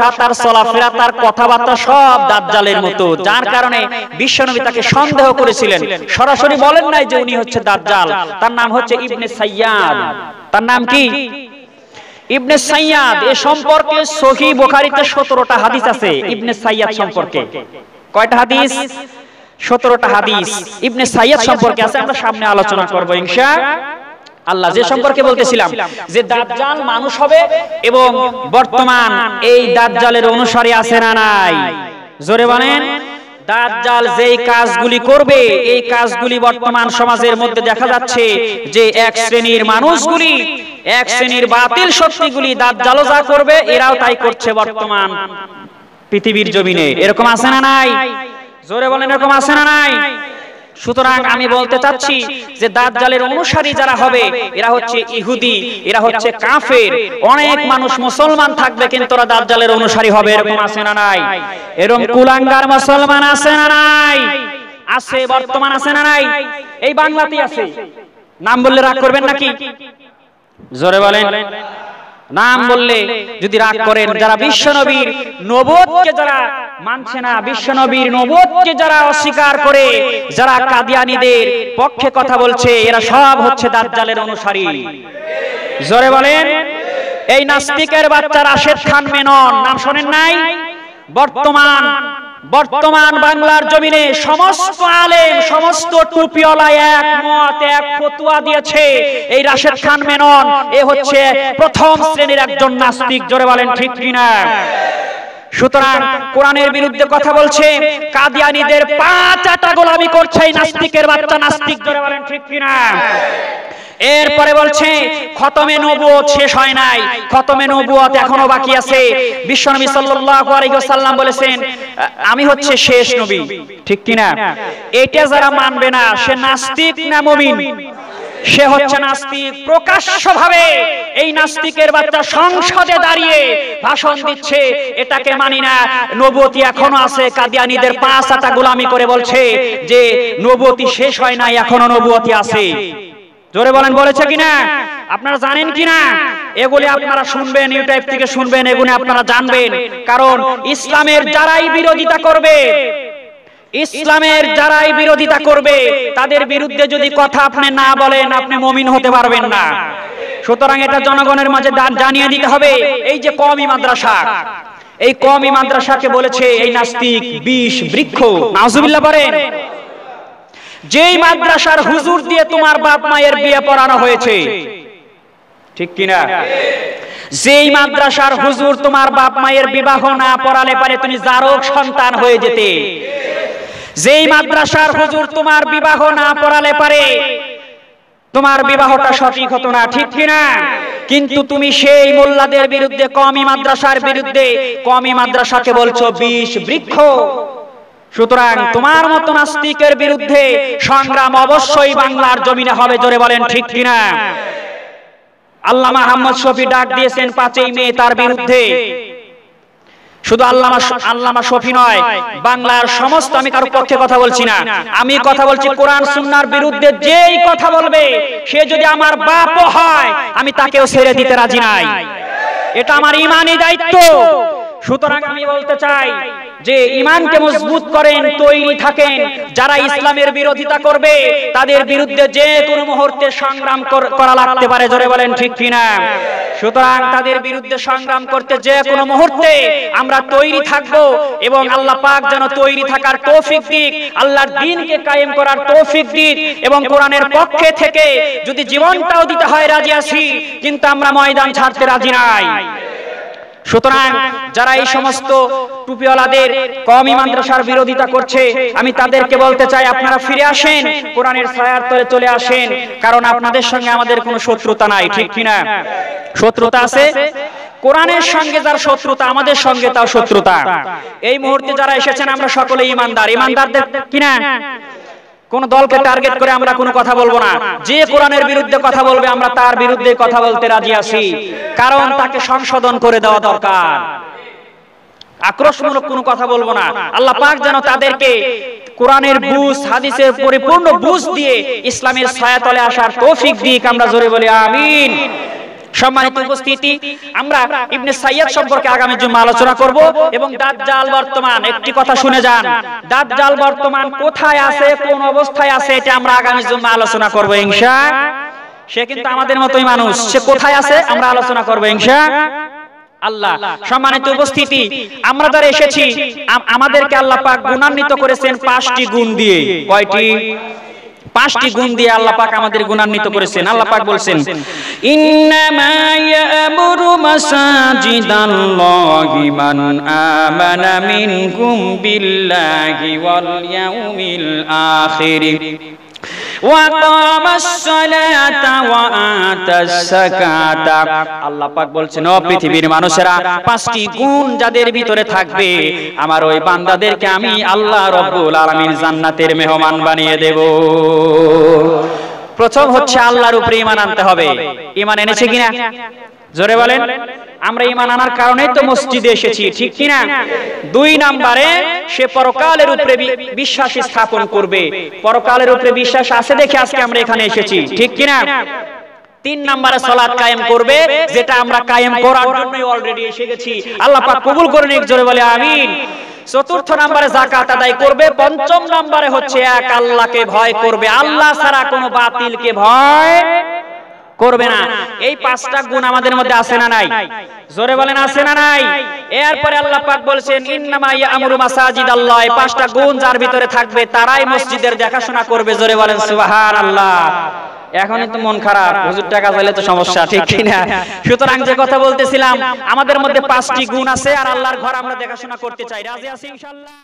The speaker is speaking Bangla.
তার চলাফেরা, তার কথাবার্তা সব দাজ্জালের মতো। যার কারণে বিশ্বনবী তাকে সন্দেহ করেছিলেন। সরাসরি বলেন নাই যে উনি হচ্ছে দাজ্জাল। তার নাম হচ্ছে ইবনে সাইয়াদ। তার নাম কি? ইবনে সাইয়াদ। এ সম্পর্কে সহি বুখারীতে 17টা হাদিস আছে ইবনে সাইয়াদ সম্পর্কে। কয়টা হাদিস? 17টা হাদিস। ইবনে সাইয়াদ সম্পর্কে আছে। আমরা সামনে আলোচনা করব ইনশাআল্লাহ আল্লাহ যে সম্পর্কে বলতেছিলাম যে দাজ্জাল মানুষ হবে এবং বর্তমান এই দাজ্জালের অনুসারী আছে না নাই? জোরে বলেন দাজ্জাল যেই কাজগুলি করবে এই কাজগুলি বর্তমান সমাজের মধ্যে দেখা যাচ্ছে যে এক শ্রেণির মানুষগুলি এক শ্রেণির বাতিল শক্তিগুলি দাজ্জালও যা করবে এরাও তাই করছে বর্তমান পৃথিবীর জমিনে। এরকম আছে না নাই? জোরে বলেন এরকম আছে না নাই? সুতরাং আমি বলতে চাচ্ছি যে দাজ্জালের অনুসারী যারা হবে এরা হচ্ছে ইহুদি এরা হচ্ছে কাফের। অনেক মানুষ মুসলমান থাকবে কিন্তু ওরা দাজ্জালের অনুসারী হবে এরকম আছে না নাই? এরকম কুলাঙ্গার মুসলমান আছে না নাই? আছে বর্তমান আছে না নাই? এই বাংলাতেই আছে। নাম বললে রাগ করবেন নাকি? জোরে বলেন। নাম বললে যদি রাগ করেন যারা বিশ্বনবীর নবতকে যারা মানছে না বিশ্বনবীর নবতকে যারা অস্বীকার করে যারা কাদিয়ানীদের পক্ষে কথা বলছে এরা সব হচ্ছে দাজ্জালের অনুসারী। জোরে বলেন এই নাস্তিকের বাচ্চা রাশেদ খান মেনন নাম শোনেন নাই? বর্তমান বর্তমান বাংলার জমিনে সমস্ত আলেম সমস্ত টুপিওয়ালা এক মত এক ফতুয়া দিয়েছে। এই রাশেদ খান মেনন এ হচ্ছে প্রথম শ্রেণির একজন নাস্তিক। জোরে বলেন ঠিক কিনা? সুতরাং কোরআনের বিরুদ্ধে কথা বলছে, কাদিয়ানীদের পাঁচ আটা গোলামি করছে নাস্তিকের বাচ্চা নাস্তিক জোরে বলেন ঠিক কিনা? এরপরে বলছে, খতমে নবুয়ত শেষ হয় নাই, খতমে নবুয়ত এখনও বাকি আছে। বিশ্বনবী সাল্লাল্লাহু আলাইহি ওয়াসাল্লাম বলেছেন, আমি হচ্ছে শেষ নবী। ঠিক কিনা? এটা যারা মানবে না, সে নাস্তিক না মুমিন? সে হচ্ছে নাস্তিক। প্রকাশ্যভাবে এই নাস্তিকের বাচ্চা সংসদে দাঁড়িয়ে ভাষণ দিচ্ছে। এটাকে মানি না। নবতী এখনও আছে, কাদিয়ানীদের পাঁচ আটা গোলামি করে বলছে যে নবতী শেষ হয় নাই, এখনও নবতী আছে। জোরে বলেন, বলেছে কিনা? আপনারা জানেন কিনা? এগুলি আপনারা শুনবেন, ইউটিউব থেকে শুনবেন, এগুলি আপনারা জানবেন। কারণ ইসলামের যারাই বিরোধিতা করবে ইসলামের যারাই বিরোধিতা করবে, তাদের বিরুদ্ধে যদি কথা আপনি না বলেন, আপনি মমিন হতে পারবেন না। সুতরাং এটা জনগণের মাঝে জানিয়ে দিতে হবে, এই যে কমি মাদ্রাসা, এই কমি মাদ্রাসাকে বলেছে এই নাস্তিক বিষ বৃক্ষ নাজুবিল্লাহ পারেন যেই মাদ্রাসার হুজুর দিয়ে তোমার বাপ মায়ের বিয়ে পড়ানো হয়েছে, ঠিক কিনা? যেই মাদ্রাসার হুজুর তোমার বাপ মায়ের বিবাহ না পড়ালে পারে তুমি জারক সন্তান হয়ে যেতে। যেই মাদ্রাসার হুজুর তোমার বিবাহ না পড়ালে পারে, তোমার বিবাহটা সঠিক হতো না, ঠিক কিনা? কিন্তু তুমি সেই মোল্লাদের বিরুদ্ধে, কমি মাদ্রাসার বিরুদ্ধে, কমি মাদ্রাসাকে বলছো বিষ বৃক্ষ। সুতরাং তোমার মতো নাস্তিকের বিরুদ্ধে সংগ্রাম অবশ্যই বাংলার জমিনে হবে, জোরে বলেন, ঠিক কিনা? আল্লামা আহমদ শফি ডাক দিয়েছেন পাঁচই মে তার বিরুদ্ধে। শুধু আল্লামা আল্লামা শফি নয়, বাংলার সমস্ত আমি কারও পক্ষে কথা বলছি না। আমি কথা বলছি কোরআন, সুন্নার বিরুদ্ধে যেই কথা বলবে, সে যদি আমার বাপ হয়, আমি তাকেও ছেড়ে দিতে রাজি নাই। এটা আমার ইমানি দায়িত্ব। সুতরাং আমি বলতে চাই যে ইমানকে মজবুত করেন, তৈরি থাকেন। যারা ইসলামের বিরোধিতা করবে, তাদের বিরুদ্ধে যে কোনো মুহূর্তে সংগ্রাম করা লাগতে পারে। জোরে বলেন ঠিক কিনা? সুতরাং তাদের বিরুদ্ধে সংগ্রাম করতে যে কোনো মুহূর্তে আমরা তৈরি থাকব এবং আল্লাহ পাক যেন তৈরি থাকার তৌফিক দিক, আল্লাহর দিনকে কায়েম করার তৌফিক দিক এবং কোরআনের পক্ষে থেকে যদি জীবনটাও দিতে হয়, রাজি আছি, কিন্তু আমরা ময়দান ছাড়তে রাজি নাই। সুতরাং যারা এই সমস্ত টুপিওয়ালাদের কমি মাদ্রাসার বিরোধিতা করছে, আমি তাদেরকে বলতে চাই, আপনারা ফিরে আসেন, কোরআনের ছায়ার তলে চলে আসেন, কারণ আপনাদের সঙ্গে আমাদের কোনো শত্রুতা নাই, ঠিক কিনা? শত্রুতা আছে? কোরআনের সঙ্গে যার শত্রুতা, আমাদের সঙ্গে তাও শত্রুতা। এই মুহূর্তে যারা এসেছেন, আমরা সকলে ইমানদার, ইমানদারদের কিনা? কোন দলকে টার্গেট করে আমরা কোনো কথা বলব না। যে কোরআনের বিরুদ্ধে কথা বলবে, আমরা তার বিরুদ্ধে কথা বলতে রাজি আছি। কারণ তাকে সংশোধন করে দেওয়া দরকার। আক্রোশমূলক কোনো কথা বলব না। আল্লাহ পাক যেন তাদেরকে কোরআনের বুঝ, হাদিসের পরিপূর্ণ বুঝ দিয়ে ইসলামের ছায়াতলে আসার তৌফিক দিক। আমরা জোরে বলি, আমিন। সম্মানিত উপস্থিতি, আমরা ইবনে সাইয়্যদ সম্পর্কে আগামী জুম্মা আলোচনা করব এবং দাজ্জাল বর্তমান, একটি কথা শুনে যান। দাজ্জাল বর্তমান কোথায় আছে, কোন অবস্থায় আছে, এটা আমরা আগামী জুম্মা আলোচনা করব, ইনশা। সে কিন্তু আমাদের মতোই মানুষ, সে কোথায় আছে, আমরা আলোচনা করব, ইনশা। আল্লাহ, সম্মানিত উপস্থিতি, আমরা যারা এসেছি আমাদেরকে আল্লাহ পাক গুণান্বিত করেছেন পাঁচটি গুণ দিয়ে। কয়টি? পাঁচটি গুণ দিয়ে আল্লাহ পাক আমাদের গুণান্বিত করেছেন। আল্লাহ পাক বলছেন, ইন্নামা ইয়ামুরু মাসাজিদাল্লাহি মান আমানা মিনকুম বিল্লাহি ওয়াল ইয়াউমিল আখির। وقام الصلاة وآتى الزكاة আল্লাহ পাক বলছেন ও পৃথিবীর মানুষেরা পাঁচটি গুণ যাদের ভিতরে থাকবে আমার ওই বান্দাদেরকে আমি আল্লাহ রব্বুল আলামিন জান্নাতের মেহমান বানিয়ে দেব প্রথম হচ্ছে আল্লাহর উপরে ঈমান আনতে হবে ঈমান এনেছে কিনা জোরে বলেন আমরা ঈমান আনার কারণেই তো মসজিদে এসেছি, ঠিক কিনা? দুই নাম্বারে সে পরকালের উপরে বিশ্বাস স্থাপন করবে। পরকালের উপরে বিশ্বাস আছে দেখে আজকে আমরা এখানে এসেছি, ঠিক কিনা? তিন নম্বরে কায়েম করবে, যেটা আমরা কায়েম করার অলরেডি এসে গেছি। আল্লাহ পাক কবুল করে নিক জোরে বলে আমিন। চতুর্থ নম্বরে আদায় করবে, পঞ্চম নম্বরে হচ্ছে এক, আল্লাহকে ভয় করবে। আল্লাহ ছাড়া কোনো বাতিলকে ভয় করবে না। এই পাঁচটা গুণ আমাদের মধ্যে আছে না নাই? জোরে বলেন, আছে না নাই? এরপরে আল্লাহ পাক বলছেন, ইন্নামা ইয়ামুরু মাসাজিদ আল্লাহ এই পাঁচটা গুণ যার ভিতরে থাকবে, তারাই মসজিদের দেখাশোনা করবে। জোরে বলেন, সুবহানাল্লাহ। এখনই তো মন খারাপ। হুজুর, টাকা চাইলে তো সমস্যা, ঠিক কিনা? সুতরাং যে কথা বলতেছিলাম, আমাদের মধ্যে পাঁচটি গুণ আছে আর আল্লাহর ঘর আমরা দেখাশোনা করতে চাই। রাজি আছি ইনশাআল্লাহ?